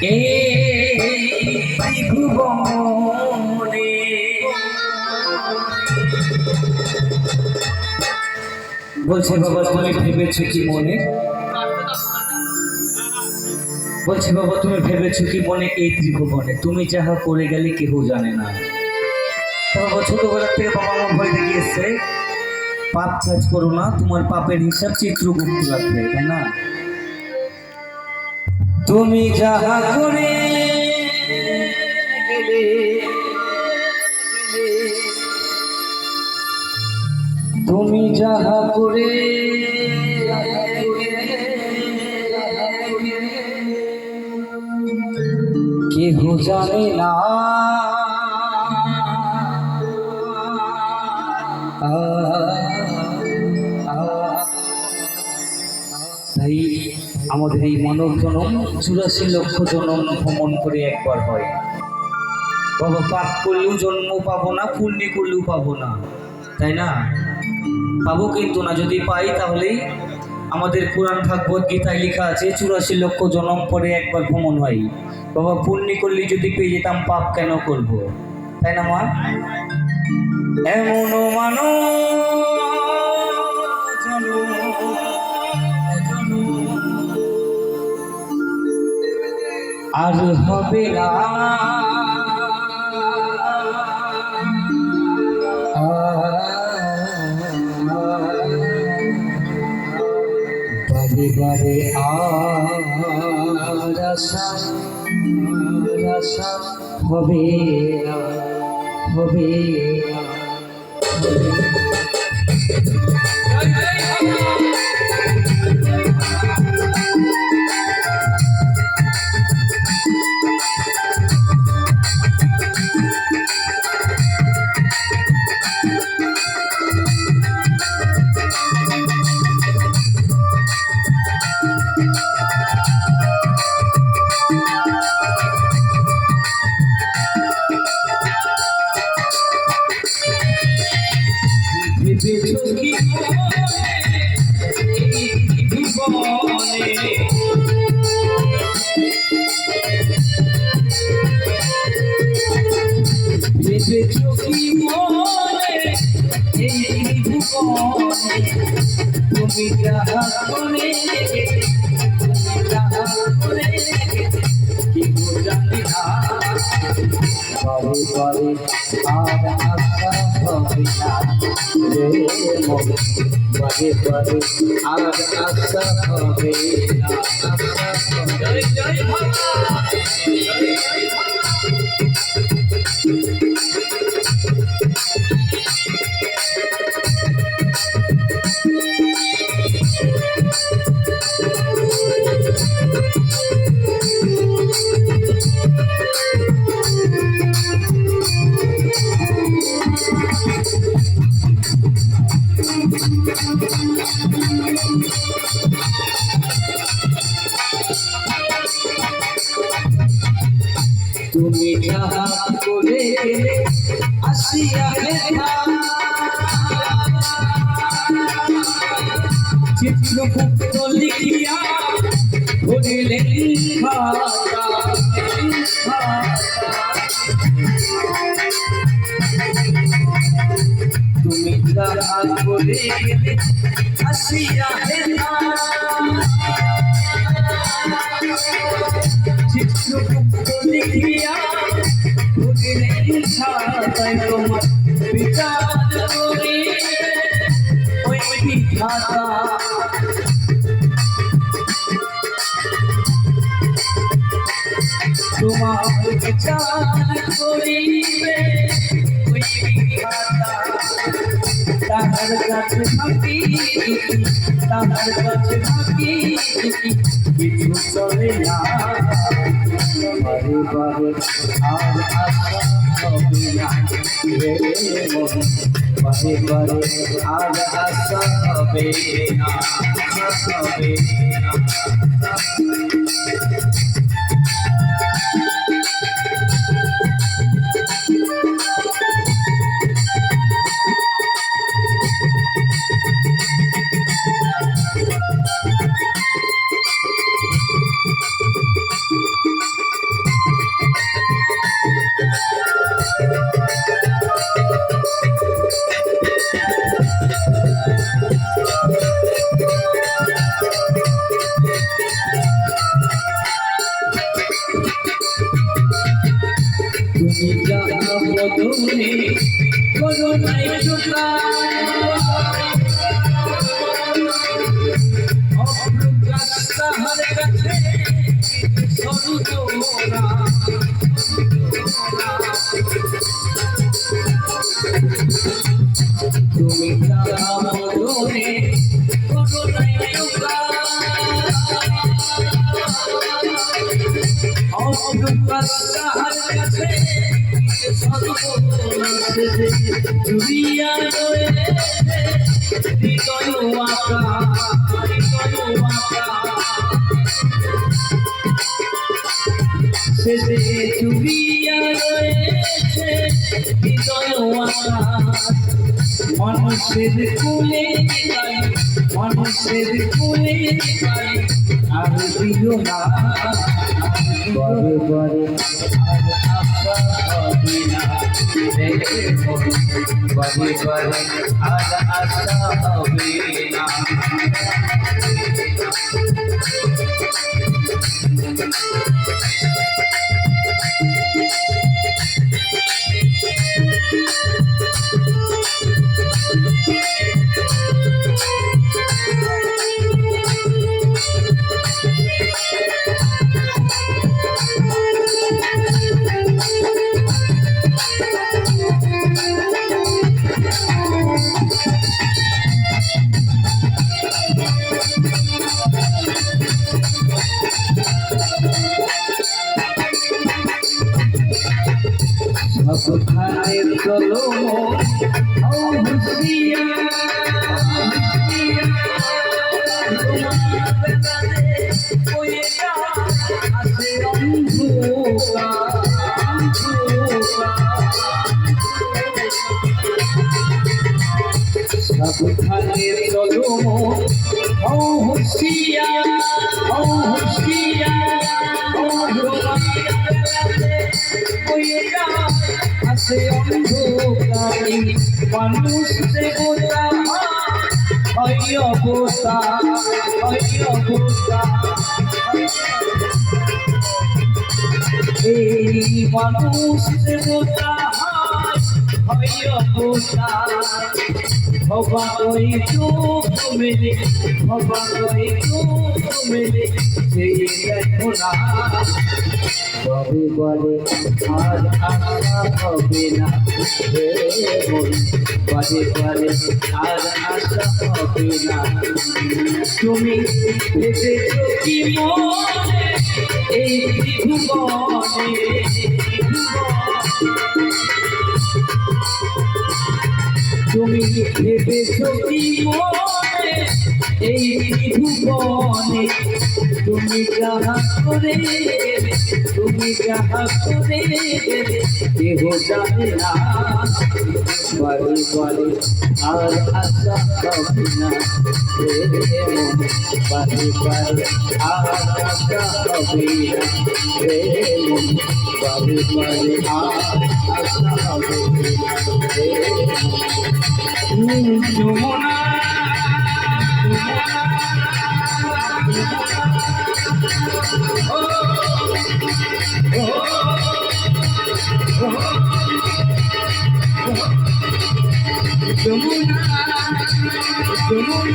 বলছে বাবা, তুমি ভেবেছো কি মনে? বলছে বাবা, তুমি ভেবেছো কি মনে এই ত্রিভুবনে? তুমি যাহা করে গেলে কেউ জানে না। বাবা, ছোটবেলার থেকে বাবা আমার ভয় দেখিয়েছে পাপ কাজ করো না, তোমার পাপের হিসাব চিত্রগুপ্ত রাখবে তাই না? তুমি যাহা করে তুমি যাহা করে কেহ জানে না। তাই আমাদের এই মানব জনম চুরাশি লক্ষ জনম ভ্রমণ করে একবার হয়। বাবা, পাপ করলেও জন্ম পাবো না, পুণ্যি করলেও পাবো না। তাই না? পাবো কিন্তু না, যদি পাই তাহলেই আমাদের কোরআন ভাগবত গীতায় লেখা আছে, চুরাশি লক্ষ জনম পরে একবার ভ্রমণ হয়। বাবা, পুণ্যি করলে যদি পেয়ে যেতাম, পাপ কেন করব? তাই না মা? এমন মানো আর হবে না। বারে বারে আশা আশা হবে না হবে কি মনে, এই ভুবনে তুমি যাহা করে তুমি যাহা করে কি জানি না বারে বারে আর আশা হবে না। রে মন বারে বারে আর আশা হবে না। জয় জয় ভগবান জয় জয় ভগবান করে আসিয়া চিত্রগুপ্ত লিখিয়া করিলেন খাতা তুমি যাহা করে আসিয়া চিত্রগুপ্ত লিখিয়া তাহার কাছে থাকি তাহার কাছে থাকি কিছু চলে না বারে বারে আর আশা হবে না আশা হবে না তুমি তারা মধুরে কোনো নাই অন্ধকার কাছে দুনিয়া করে বিকল মাতা বিকল মাতা যে চুরিয়া রয়েছে হৃদয় মানুষের কুলে মানুষের কুলে আর দিও না। রে মন, বারে বারে আর আশা হবে না। সাবধানে সাবধানে চলো ও হুশিয়া ও হুশিয়া ও আছে অন্ধকারে মানুষ হয় অবতা হয় অবতা এই মানুষ হয় হবা কই চোখ মেলে হবা কই চোখ মেলে, সেই দেখো না। বলে বলে, আর আশা হবে না হে মন বলে বলে, আর আশা হবে না। তুমি ভেবেছো কি মনে? এই ত্রিভুবনে তুমি ভেবেছো কি মনে? এই ত্রিভুবনে তুমি যাহা করে গেলে তুমি যাহা করে কেহ জানে না বারে বারে আর আশা হবে না বারে বারে আর আশা হবে না বারে বারে আর আশা হবে না হে মন যমুনা তোমার